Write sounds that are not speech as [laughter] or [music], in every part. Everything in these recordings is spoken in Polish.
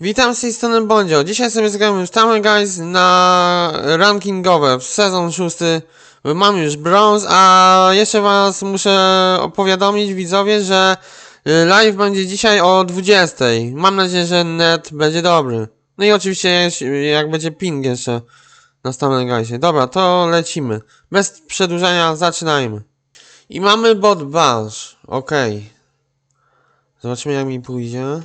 Witam z tej strony Bondzio. Dzisiaj sobie zagramy już Guys na rankingowe sezon szósty. Mam już brąz, a jeszcze was muszę opowiadomić widzowie, że y, live będzie dzisiaj o 20. Mam nadzieję, że net będzie dobry. No i oczywiście jak będzie ping jeszcze na Tower Guysie. Dobra, to lecimy. Bez przedłużania zaczynajmy. I mamy bot bash. Okej. Zobaczymy jak mi pójdzie.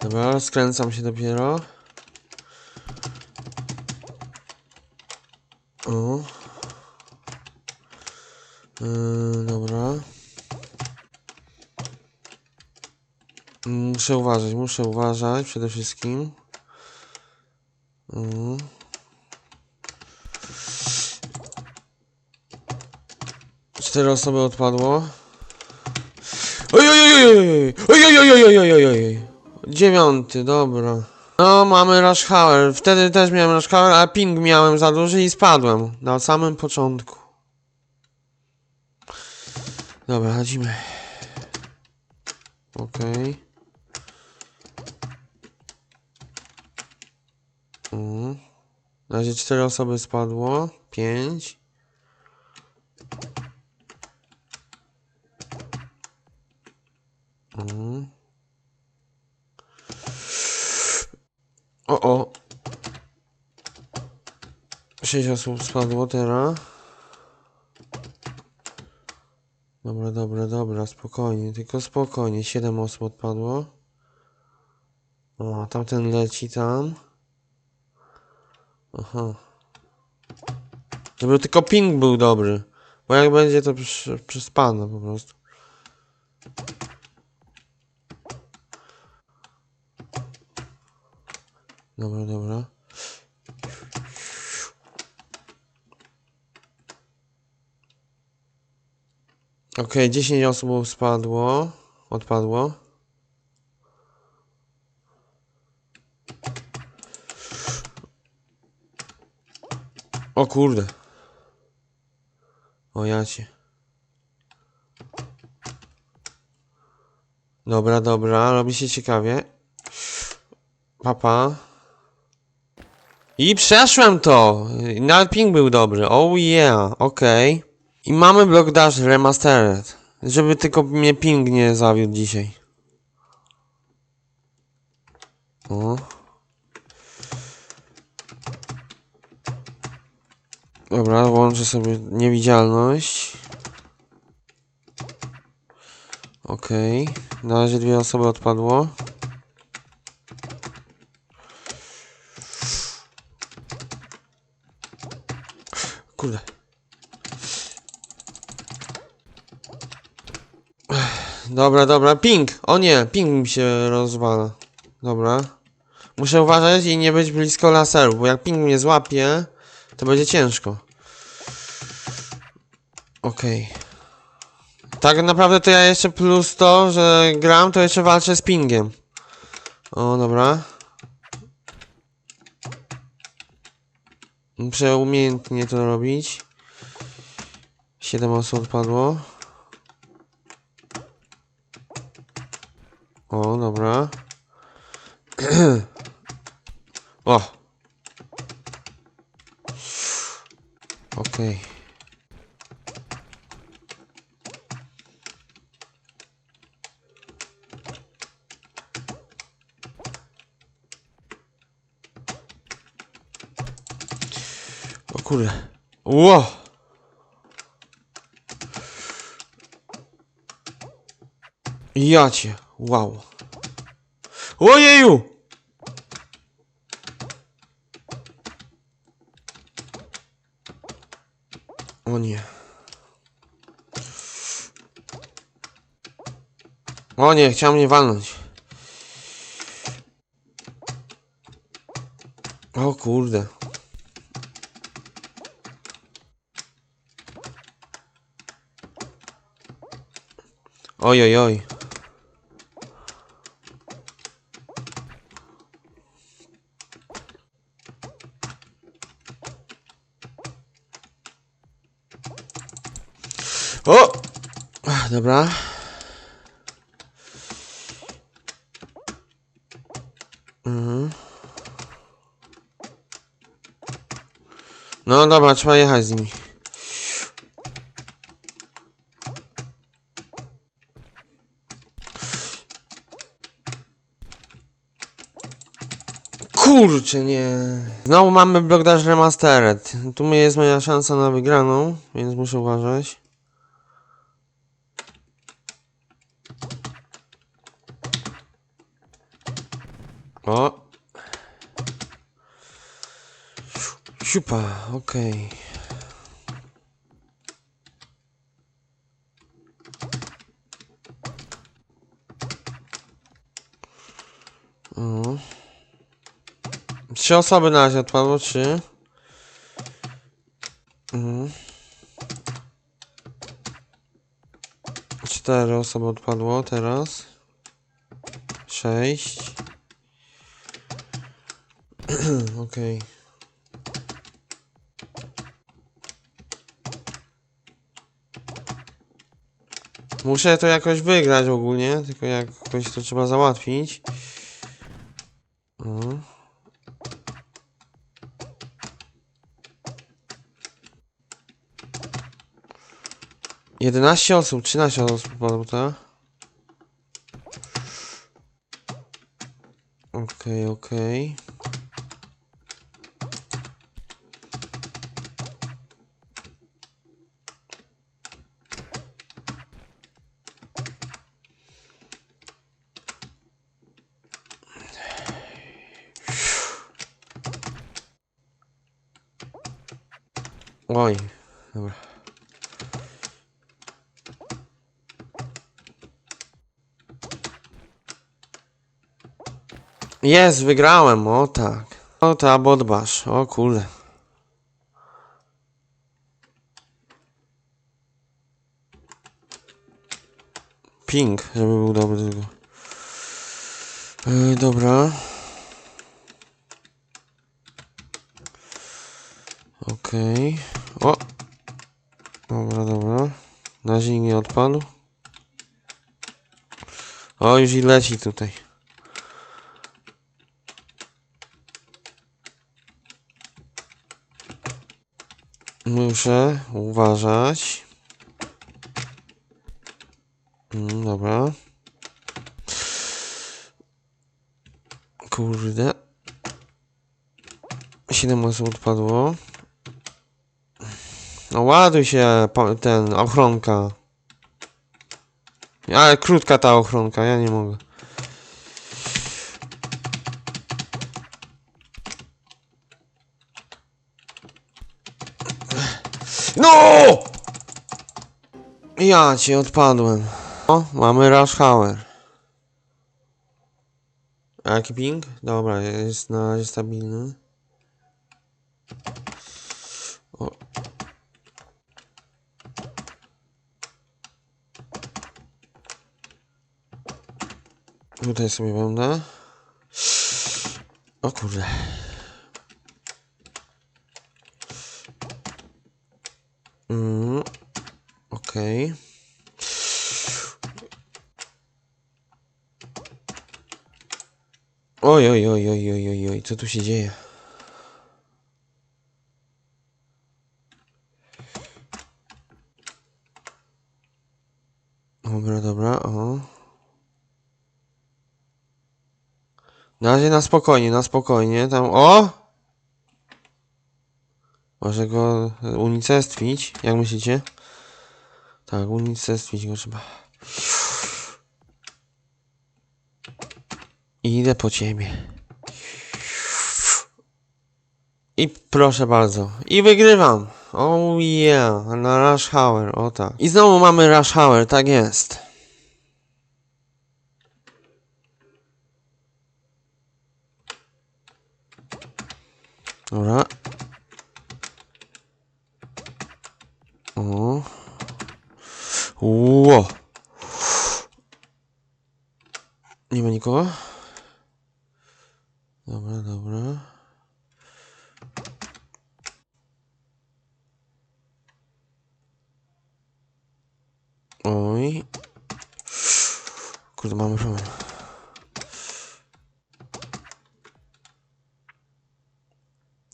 Dobra, skręcam się dopiero. O. Yy, dobra. Muszę uważać, muszę uważać przede wszystkim. Mm. Cztery osoby odpadło. Dziewiąty, dobra. No, mamy rush hour. Wtedy też miałem rush hour, a ping miałem za duży i spadłem. Na samym początku. Dobra, chodzimy. Okej. Okay. Na razie cztery osoby spadło. Pięć. Mm. O, o. Sześć osób spadło teraz. Dobra, dobra, dobra, spokojnie, tylko spokojnie. Siedem osób odpadło. O, tamten leci tam. Aha. Żeby tylko ping był dobry. Bo jak będzie, to przyspadnę po prostu. Dobra, dobra. Okej, 10 osób spadło. Odpadło. O kurde. O jacie. Dobra, dobra, robi się ciekawie. Papa. I przeszłem to! Nawet ping był dobry. Oh yeah, okej. I mamy Block Dash Remastered. Żeby tylko mnie ping nie zawiódł dzisiaj. O. Dobra, włączę sobie niewidzialność. Okej. Na razie dwie osoby odpadło. Dobra, dobra, ping! O nie, ping mi się rozwala. Dobra. Muszę uważać i nie być blisko laseru, bo jak ping mnie złapie, to będzie ciężko. Okej. Tak naprawdę to ja jeszcze plus to, że gram, to jeszcze walczę z pingiem. O, dobra. Muszę umiejętnie to robić. Siedem osób odpadło. O, dobra. [clears throat] o! Okej. O kurde. Ło! Jacie, wow. Ojeju! O nie. O nie, chciał mnie walnąć. O kurde. Oj, oj, oj. dobra. Mhm. No dobra, trzeba jechać z nimi. Kurczę, nie. Znowu mamy Blockdash Remastered. Tu jest moja szansa na wygraną, więc muszę uważać. O! Siupa, okej. O. Trzy osoby na razie odpadło, trzy. Mhm. Cztery osoby odpadło teraz. Sześć. [clears throat] Okej. Muszę to jakoś wygrać ogólnie, tylko jakoś to trzeba załatwić. O. 11 osób, 13 osób padło, tak? Okej, okej. Oj, dobra. Jest, wygrałem, o tak. O tak, bodbasz, o kurde. Ping, żeby był dobry tylko. Yy, dobra. Okej. O! Dobra, dobra. Na razie odpadł. O, już i leci tutaj. Muszę uważać. Mm, dobra. Kurde. Siedem osób odpadło. No ładuj się, ten, ochronka. Ale krótka ta ochronka, ja nie mogę. No! Ja cię odpadłem. O, mamy rush hour. Jaki ping? Dobra, jest na razie stabilny. Tutaj sobie będę. O kurde. Mm, Okej. Oj, oj, oj, oj, oj, oj, oj, co tu się dzieje? Dobra, dobra, o. Na razie na spokojnie, na spokojnie, tam, o! Może go unicestwić, jak myślicie? Tak, unicestwić go trzeba. I idę po ciebie. I proszę bardzo. I wygrywam. Oh yeah, na Rush Hour, o tak. I znowu mamy Rush Hour, tak jest. Dobra. O. Ło. Nie ma nikogo? Dobra, dobra. Oj. Kurde, mamy problem.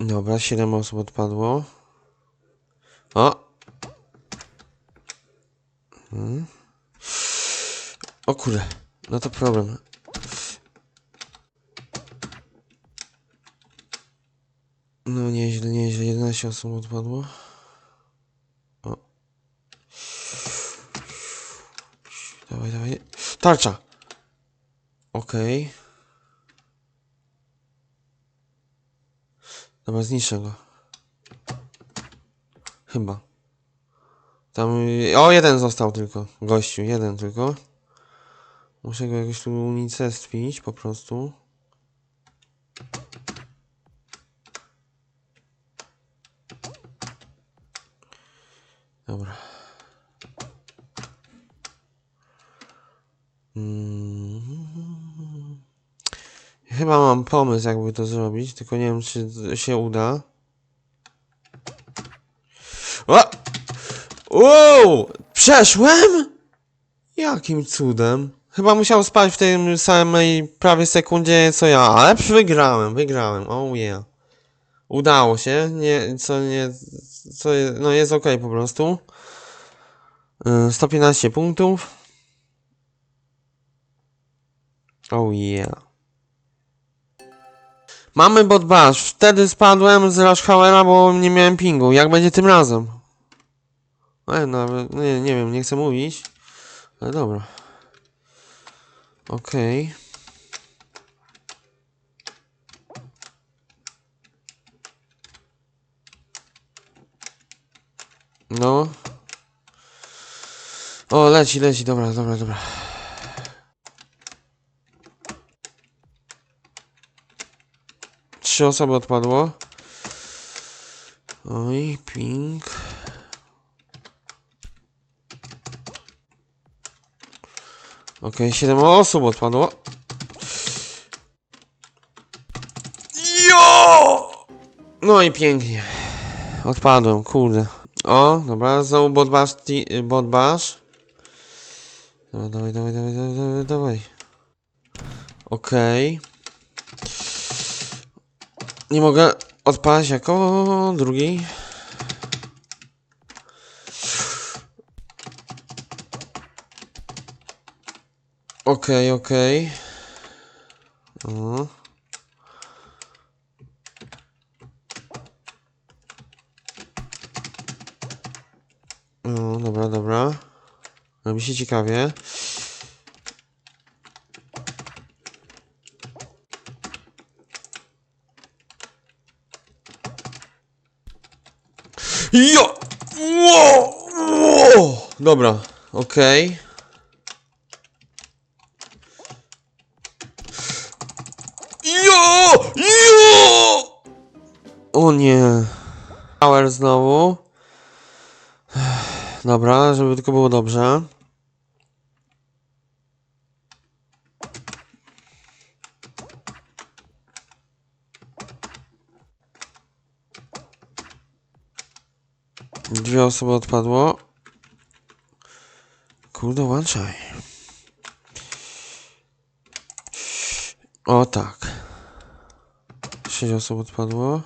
Dobra, 7 osób odpadło. O! Hmm. O kurde, no to problem. No nieźle, nieźle, 11 osób odpadło. O. Dawaj, dawaj. Tarcza! Okej. Okay. Dobra, zniszczę go. Chyba. Tam... O, jeden został tylko. Gościu, jeden tylko. Muszę go jakoś tu unicestwić po prostu. Dobra. Mm. Chyba mam pomysł, jakby to zrobić, tylko nie wiem, czy się uda. O! Wow! Przeszłem? Jakim cudem? Chyba musiał spać w tej samej prawie sekundzie co ja, ale wygrałem, wygrałem. Oh yeah. Udało się, nie, co nie, co no jest ok po prostu. Y, 115 punktów. Oh yeah. Mamy bot bash. Wtedy spadłem z Rushhowera, bo nie miałem pingu. Jak będzie tym razem? E, nawet, nie, nie wiem, nie chcę mówić. Ale dobra. Okej. No. O, leci, leci, dobra, dobra, dobra. Trzy osoby odpadło. Oj, ping. Okej, siedem osób odpadło. Jo! No i pięknie. Odpadłem, kurde. O, dobra, znowu bot bash, ti- bot bash. Dobra, dawaj, dawaj, dawaj, dawaj, dawaj, dawaj. Okej. Nie mogę odpaść jako drugi. Okej, okej. O. O, dobra, dobra. Robi się ciekawie. Jo! Ło! Ło! Dobra, okej. Jo! Jo! O nie. Power znowu. Dobra, żeby tylko było dobrze. Dwie osoby odpadło. Kurde, łączaj. O tak. Sześć osób odpadło.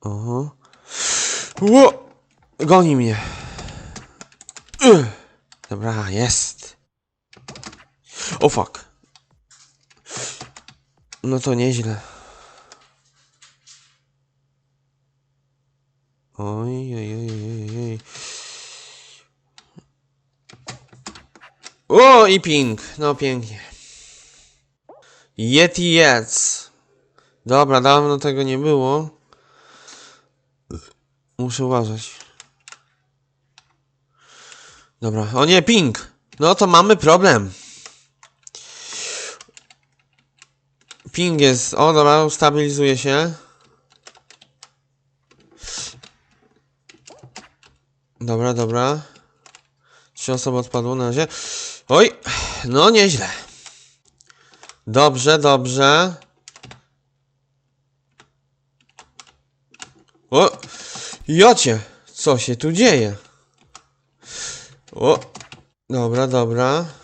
Oho. Ło! Goni mnie. Dobra, jest. O fuck. No to nieźle. Oj, oj, oj, oj, oj. O, i ping. No pięknie. Yeti Jets. Dobra, dawno tego nie było. Muszę uważać. Dobra, o nie, ping! No to mamy problem. Ping jest, o dobra, ustabilizuje się. Dobra, dobra. Trzy osoby odpadło na razie. Oj, no nieźle. Dobrze, dobrze. O, jocie, co się tu dzieje? O, dobra, dobra.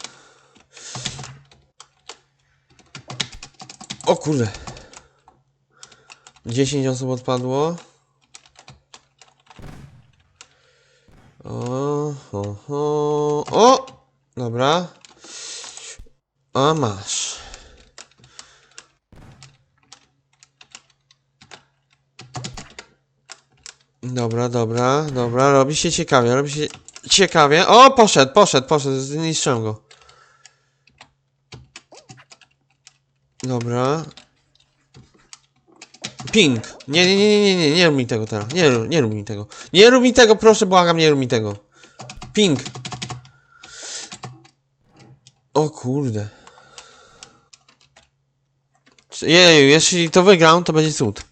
O kurde. 10 osób odpadło. O, ho, ho. o! Dobra. A masz. Dobra, dobra, dobra. Robi się ciekawie, robi się ciekawie. O, poszedł, poszedł, poszedł. Zniszczyłem go. Dobra. Ping. Nie, nie, nie, nie, nie, nie, rób mi tego teraz. Nie, nie rób mi tego. Nie rób mi tego, proszę, błagam, nie rób mi tego. Ping. O kurde. Jeju, jeśli to wygram, to będzie cud.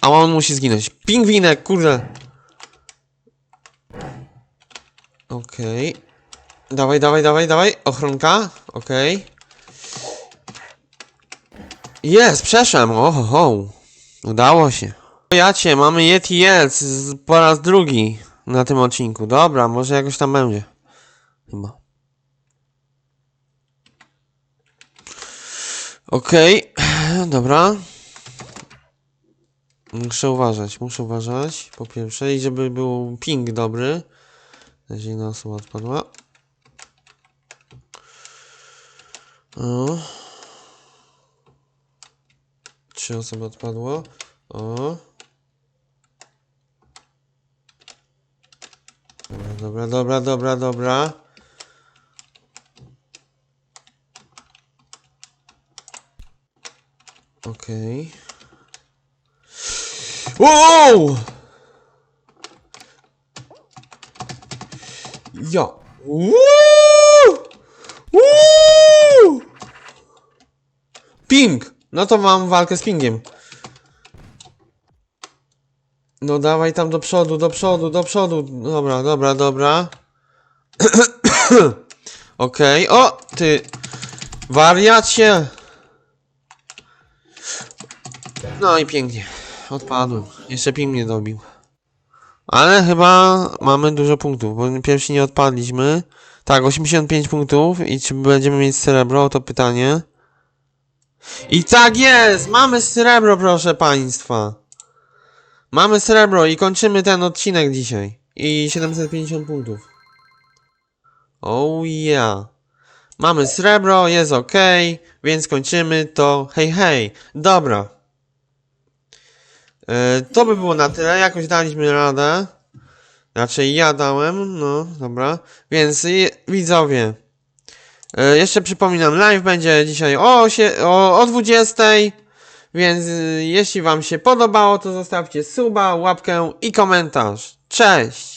A on musi zginąć. Pingwinek, kurde. Okej. Dawaj, dawaj, dawaj, dawaj. Ochronka. Okej. Jest, przeszłem. O, ho, ho. Udało się. Ja cię, mamy Yeti Yelc z- po raz drugi na tym odcinku. Dobra, może jakoś tam będzie. Chyba. Okej, [clears throat] dobra. Muszę uważać, muszę uważać. Po pierwsze, i żeby był ping dobry. Jeżeli jedna osoba odpadła. O. Trzy osoby odpadło. O. Dobra, dobra, dobra, dobra. Okej. Wow! Ja. Woo! Woo! Ping! No to mam walkę z pingiem. No dawaj tam do przodu, do przodu, do przodu. Dobra, dobra, dobra. [clears throat] Okej, o! Ty... Wariacie! No i pięknie. Odpadłem. Jeszcze ping mnie dobił. Ale chyba mamy dużo punktów, bo pierwsi nie odpadliśmy. Tak, 85 punktów i czy będziemy mieć srebro, to pytanie. I tak jest! Mamy srebro, proszę państwa. Mamy srebro i kończymy ten odcinek dzisiaj. I 750 punktów. Oh yeah. Mamy srebro, jest ok, więc kończymy to. Hej, hej. Dobra. E, to by było na tyle. Jakoś daliśmy radę. Raczej ja dałem, no dobra. Więc i- widzowie. E, jeszcze przypominam, live będzie dzisiaj o, o, o 20. Więc y, jeśli Wam się podobało, to zostawcie suba, łapkę i komentarz. Cześć!